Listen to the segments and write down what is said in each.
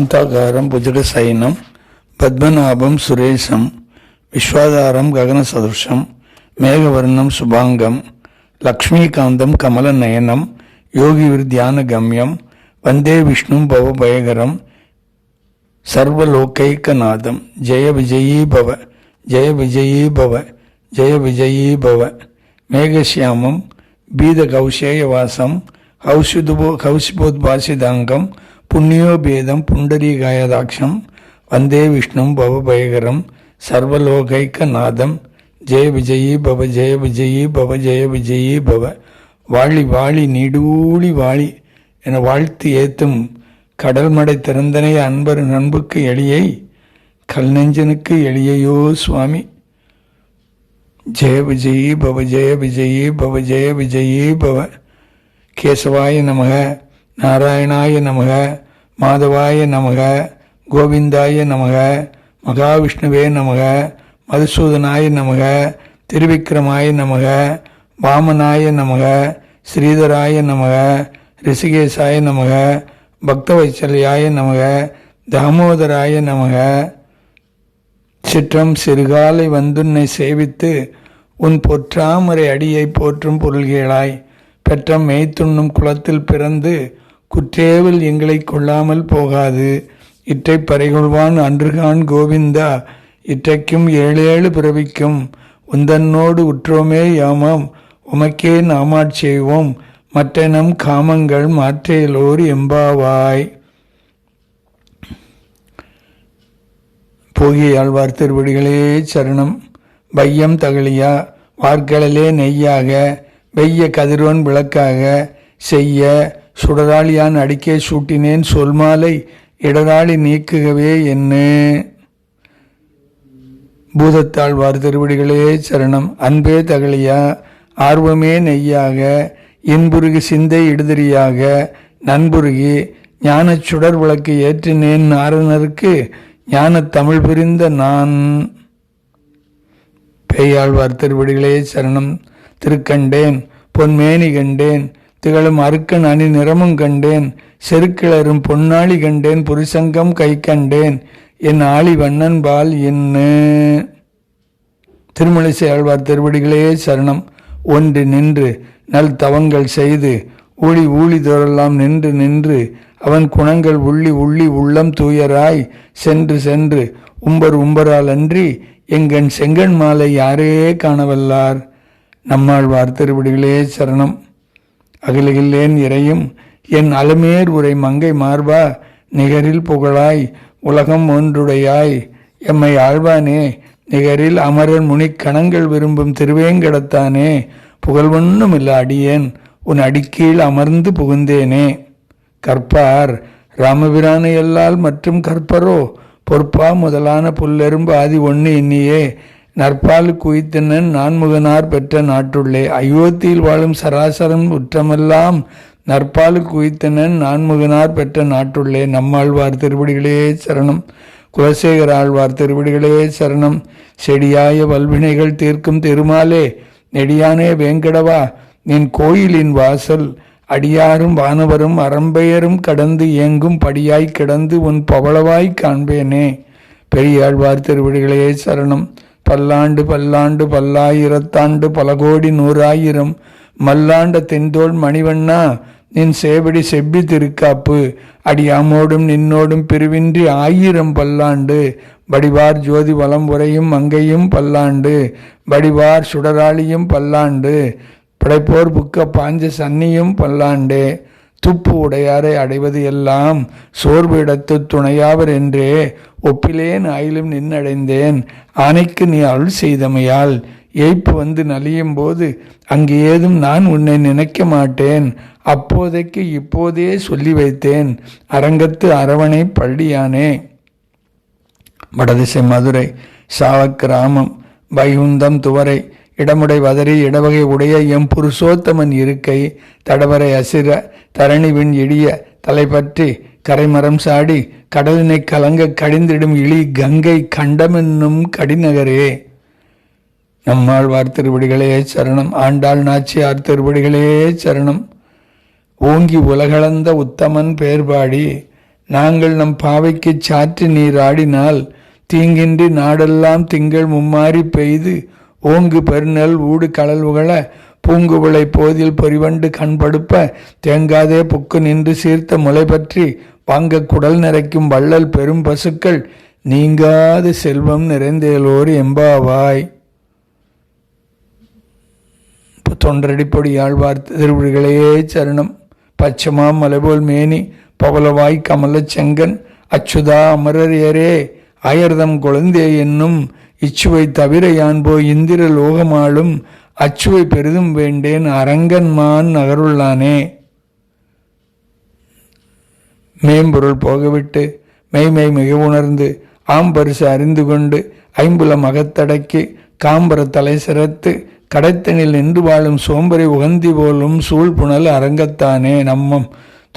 శాంతాకారం భుజగశయనం పద్మనాభం సురేశం విశ్వాధారం గగనసదృశం మేఘవర్ణం శుభాంగం లక్ష్మీకాంతం కమలనయనం యోగివిర్ధ్యానగమ్యం వందే విష్ణుం భవభయగరం సర్వలోకైకనాథం జయ విజయీ భవ జయ విజయీ భవ జయ విజయీ భవ మేఘశ్యామం బీదకౌశేయవాసం హౌషుదుబో புண்ணியோபேதம் புண்டரீகாயதாட்சம் வந்தே விஷ்ணும் பவபயகரம் சர்வலோகைக்க நாதம் ஜெய விஜயி பவ ஜெய விஜயி பவ ஜெய விஜயி பவ. வாழி வாழி நீடூழி வாழி என வாழ்த்து ஏத்தும் கடல்மடை திறந்தனை அன்பர் நண்புக்கு எளியை கல் நெஞ்சனுக்கு எளியையோ சுவாமி. ஜெய விஜயி பவ ஜெய விஜயி பவ ஜெய விஜயி பவ. கேசவாய நமக. நாராயணாய நமக மாதவாய நமக கோவிந்தாய நமக மகாவிஷ்ணுவே நமக மதுசூதனாய நமக திருவிக்கிரமாய நமக வாமனாய நமக ஸ்ரீதராய நமக ரிஷிகேசாய நமக பக்தவைச்சல்யாய நமக தாமோதராய நமக. சிற்றம் சிறுகாலை வந்துன்னை சேவித்து உன் பொற்றாமரை அடியை போற்றும் பொருள்களாய் பெற்ற மெய்த்துண்ணும் குளத்தில் பிறந்து குற்றேவில் எங்களை கொள்ளாமல் போகாது. இற்றை பறைகொள்வான் அன்றுகான் கோவிந்தா. இற்றைக்கும் ஏழேழு பிறவிக்கும் உந்தன்னோடு உற்றோமே யாமாம். உமக்கே நாமாட் செய்வோம். மற்ற நம் காமங்கள் மாற்றேலோர் எம்பாவாய். போகியாழ்வார் திருவடிகளே சரணம். வையம் தகழியா. வார்க்கடலே நெய்யாக. வெய்ய கதிரோன் விளக்காக செய்ய. சுடராளியான் அடிக்கே சூட்டினேன் சொல்மாலை இடராளி நீக்குகவே என்ன. பூதத்தாழ்வார் திருவடிகளே சரணம். அன்பே தகழியா ஆர்வமே நெய்யாக இன்புருகி சிந்தை இடுதறியாக நண்புருகி ஞானச் சுடர் விளக்கு ஏற்றினேன் நாரணருக்கு ஞானத் தமிழ் புரிந்த நான். பேயாழ்வார் திருவடிகளே சரணம். திருக்கண்டேன் பொன்மேனி கண்டேன் திகழும் அருக்கன் அணி நிறமும் கண்டேன் செருக்கிளரும் பொன்னாளி கண்டேன் புரிசங்கம் கை கண்டேன் என் ஆளி வண்ணன் பால் என்ன? திருமலிசை ஆழ்வார் திருவடிகளே சரணம். ஒன்று நின்று நல் தவங்கள் செய்து ஊழி ஊழி தோறெல்லாம் நின்று நின்று அவன் குணங்கள் உள்ளி உள்ளி உள்ளம் தூயராய் சென்று சென்று உம்பர் உம்பரால் அன்றி எங்கன் செங்கன் மாலை யாரே காணவல்லார். நம்மாழ்வார் திருவடிகளே சரணம். அகிலகில்லேன் இறையும். என் அலமேர் உரை மங்கை மார்பா நிகரில் புகழாய் உலகம் ஒன்றுடையாய். எம்மை ஆழ்வானே நிகரில் அமரர் முனிக்கணங்கள் விரும்பும் திருவேங்கடத்தானே. புகழ்வொன்னும் இல்ல அடியேன் உன் அடிக்கீழ் அமர்ந்து புகுந்தேனே. கற்பார் ராமபிரானை எல்லால் மற்றும் கற்பரோ பொற்பா முதலான புல்லெரும்பு ஆதி ஒன்று இன்னியே. நற்பால் குவித்தனன் நான்முகனார் பெற்ற நாட்டுள்ளே. அயோத்தியில் வாழும் சராசரம் உற்றமெல்லாம் நற்பால் குவித்தனன் நான்முகனார் பெற்ற நாட்டுள்ளே. நம்மாழ்வார் திருவடிகளே சரணம். குலசேகர ஆழ்வார் திருவடிகளே சரணம். செடியாய வல்வினைகள் தீர்க்கும் திருமாலே. நெடியானே வேங்கடவா நின் கோயிலின் வாசல். அடியாரும் வானவரும் அறம்பெயரும் கடந்து இயங்கும் படியாய் கிடந்து உன் பவளவாய் காண்பேனே. பெரியாழ்வார் திருவடிகளே சரணம். பல்லாண்டு பல்லாண்டு பல்லாயிரத்தாண்டு பல கோடி நூறாயிரம் மல்லாண்ட தென்தோல் மணிவண்ணா நின் சேவடி செவ்வி திருக்காப்பு அடியாமோடும் நின்னோடும் பிரிவின்றி ஆயிரம் பல்லாண்டு வடிவார் ஜோதி வலம் உரையும் மங்கையும் பல்லாண்டு வடிவார் சுடராளியும் பல்லாண்டு படைப்போர் புக்க பாஞ்ச சன்னியும் பல்லாண்டே. துப்பு உடையாரை அடைவது எல்லாம் சோர்வு இடத்து துணையாவர் என்றே ஒப்பிலேன் ஆயிலும் நின்னடைந்தேன். ஆனைக்கு நீ அருள் செய்தமையால் ஏய்ப்பு வந்து நலியும் போது அங்கு ஏதும் நான் உன்னை நினைக்க மாட்டேன். அப்போதைக்கு இப்போதே சொல்லி வைத்தேன். அரங்கத்து அரவணை பள்ளியானே. வடதிசை மதுரை சாவக்கிராமம் வைகுந்தம் துவரை இடமுடை வதறி இடவகை உடைய எம் புருஷோத்தமன் இருக்கை தடவரை அசிர தரணிவின் எளிய தலைப்பற்றி கரைமரம் சாடி கடலினை கலங்க கடிந்திடும் இழி கங்கை கண்டமென்னும் கடிநகரே. நம்மாழ்வார் திருவடிகளே சரணம். ஆண்டாள் நாச்சியார் திருவடிகளே சரணம். ஓங்கி உலகளந்த உத்தமன் பேர்பாடி நாங்கள் நம் பாவைக்கு சாற்று நீராடினால் தீங்கின்றி நாடெல்லாம் திங்கள் மும்மாறி பெய்து ஓங்கு பெருநெல் ஊடு கடல் உகழ பூங்குவளை போதில் பொறிவண்டு கண்படுப்ப தேங்காதே புக்கு நின்று சீர்த்த முளை பற்றி வாங்க குடல் நிறைக்கும் வள்ளல் பெரும் பசுக்கள் நீங்காத செல்வம் நிறைந்தேலோர் எம்பாவாய். தொன்றடிப்பொடி ஆழ்வார் திருவிழிகளையே சரணம். பச்சமா மலைபோல் மேனி பவலவாய் கமலச் செங்கன் அச்சுதா அமரர் ஏரே அயர்தம் குழந்தே என்னும் இச்சுவை தவிர யான் போய் இந்திர லோகமாளும் அச்சுவை பெரிதும் வேண்டேன் அரங்கன்மான் நகருள்ளானே மேம்பொருள் போகவிட்டு மெய்மை மிக உணர்ந்து ஆம்பரிசு அறிந்து கொண்டு ஐம்புலம் அகத்தடக்கி காம்பர தலை சிறத்து கடைத்தனில் நின்று வாழும் சோம்பரை உகந்தி போலும் சூழ்புணல் அரங்கத்தானே நம்மம்.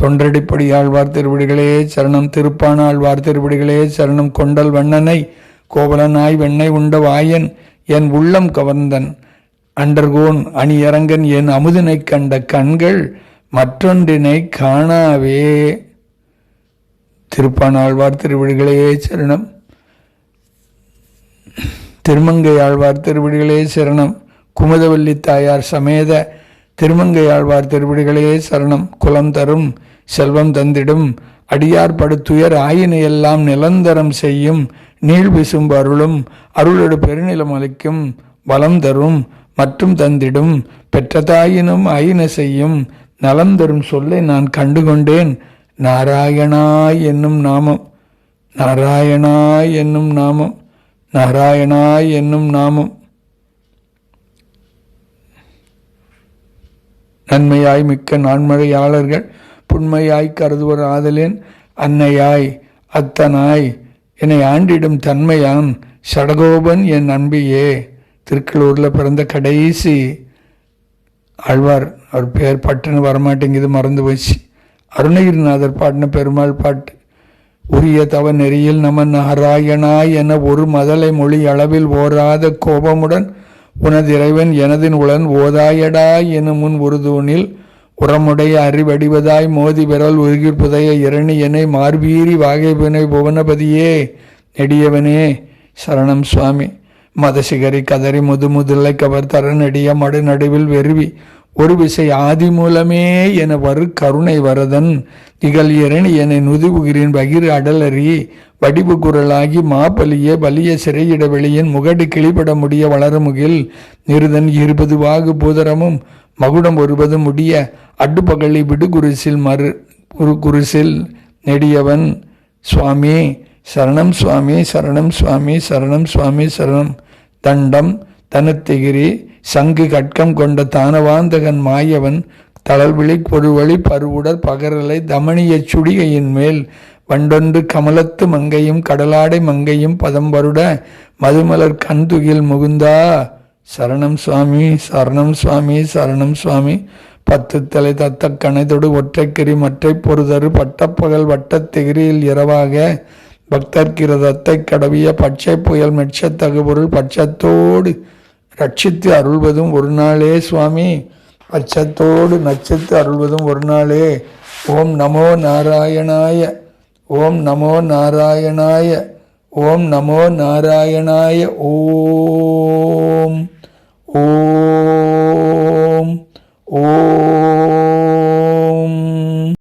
தொண்டடிப்படி ஆழ்வார் திருவிடிகளே சரணம் திருப்பான ஆழ்வார் திருவிடிகளே சரணம் கொண்டல் வண்ணனை கோவலனாய் வெண்ணை உண்ட வாயன் என் உள்ளம் கவர்ந்தன். அண்டர்கோன் அணியரங்கன் என் அமுதினைக் கண்ட கண்கள் மற்றொன்றினை காணாவே. திருப்பானாழ்வார் திருவிழிகளே சரணம். திருமங்கை ஆழ்வார் திருவிழிகளே சரணம். குமுதவல்லி தாயார் சமேத திருமங்கை ஆழ்வார் திருவிழிகளே சரணம். குலம் தரும் செல்வம் தந்திடும் அடியார் படுத்துயர் ஆயினையெல்லாம் நிலந்தரம் செய்யும் நீள் விசும்பு அருளும் அருளோடு பெருநிலம் அளிக்கும் வளம் தரும் மற்றும் தந்திடும். பெற்றதாயினும் ஐன செய்யும். நலம் தரும் சொல்லை நான் கண்டுகொண்டேன். நாராயணாய் என்னும் நாமம். நாராயணாய் என்னும் நாமம். நாராயணாய் என்னும் நாமம். நன்மையாய் மிக்க நான்மழையாளர்கள் புண்மையாய் கருதுவர் ஆதலேன் அன்னையாய் அத்தனாய் என்னை ஆண்டிடும் தன்மையான் சடகோபன் என் நம்பியே திருக்கலூரில் பிறந்த கடைசி ஆழ்வார். அவர் பேர் பட்டுன்னு வரமாட்டேங்குது மறந்து போச்சு. அருணகிரிநாதர் பாடின பெருமாள் பாட்டு உரிய தவ நெறியில் நம நாராயணாய் என ஒரு மதலை மொழி அளவில் ஓராத கோபமுடன் உனது இறைவன் எனதின் உளன் ஓதாயடா எனும் முன் உருதூனில் உரமுடைய அறிவடிவதாய் மோதி விரல் உருகிர் புதைய இரணி என மார்வீரி வாகைபினை புவனபதியே நெடியவனே சரணம் சுவாமி. மதசிகரி கதறி முது முதுலை கவர் தர மடு நடுவில் வெறுவி ஒரு விசை ஆதி மூலமே என வரு கருணை வரதன் திகழ் இரணி என நுதுவுகிறேன் பகிர் அடலறி வடிவு குரலாகி மாப்பலிய பலிய சிறையிட வெளியின் முகடு கிளிபட முடிய வளரமுகில் நிருதன் இருபது வாகு பூதரமும் மகுடம் ஒருபது முடிய அடுப்பகலி விடுகுரிசில் மறு குரு குருசில் நெடியவன் சுவாமி சரணம் சுவாமி சரணம் சுவாமி சரணம் சுவாமி சரணம் தண்டம் தனுத்திகிரி சங்கு கட்கம் கொண்ட தானவாந்தகன் மாயவன் தளர்விழி பொருவழி பருவுடர் பகரலை தமணிய சுடிகையின் மேல் வண்டொன்று கமலத்து மங்கையும் கடலாடை மங்கையும் பதம் வருட மதுமலர் கண்துகில் முகுந்தா. சரணம் சுவாமி சரணம் சுவாமி சரணம் சுவாமி. பத்து தலை தத்த கணைதொடு ஒற்றைக்கிரி மற்றை பொறுதரு பட்டப்பகல் வட்டத்திகிரியில் இரவாக பக்தர்கிரதத்தை கடவிய பச்சை புயல் மெச்சத்தகு பொருள் பட்சத்தோடு ரட்சித்து அருள்வதும் ஒரு நாளே சுவாமி. பட்சத்தோடு நச்சத்து அருள்வதும் ஒரு நாளே. ஓம் நமோ நாராயணாய. ஓம் நமோ நாராயணாய. ஓம் நமோ நாராயணாய. ஓம். ஓம். ஓம்.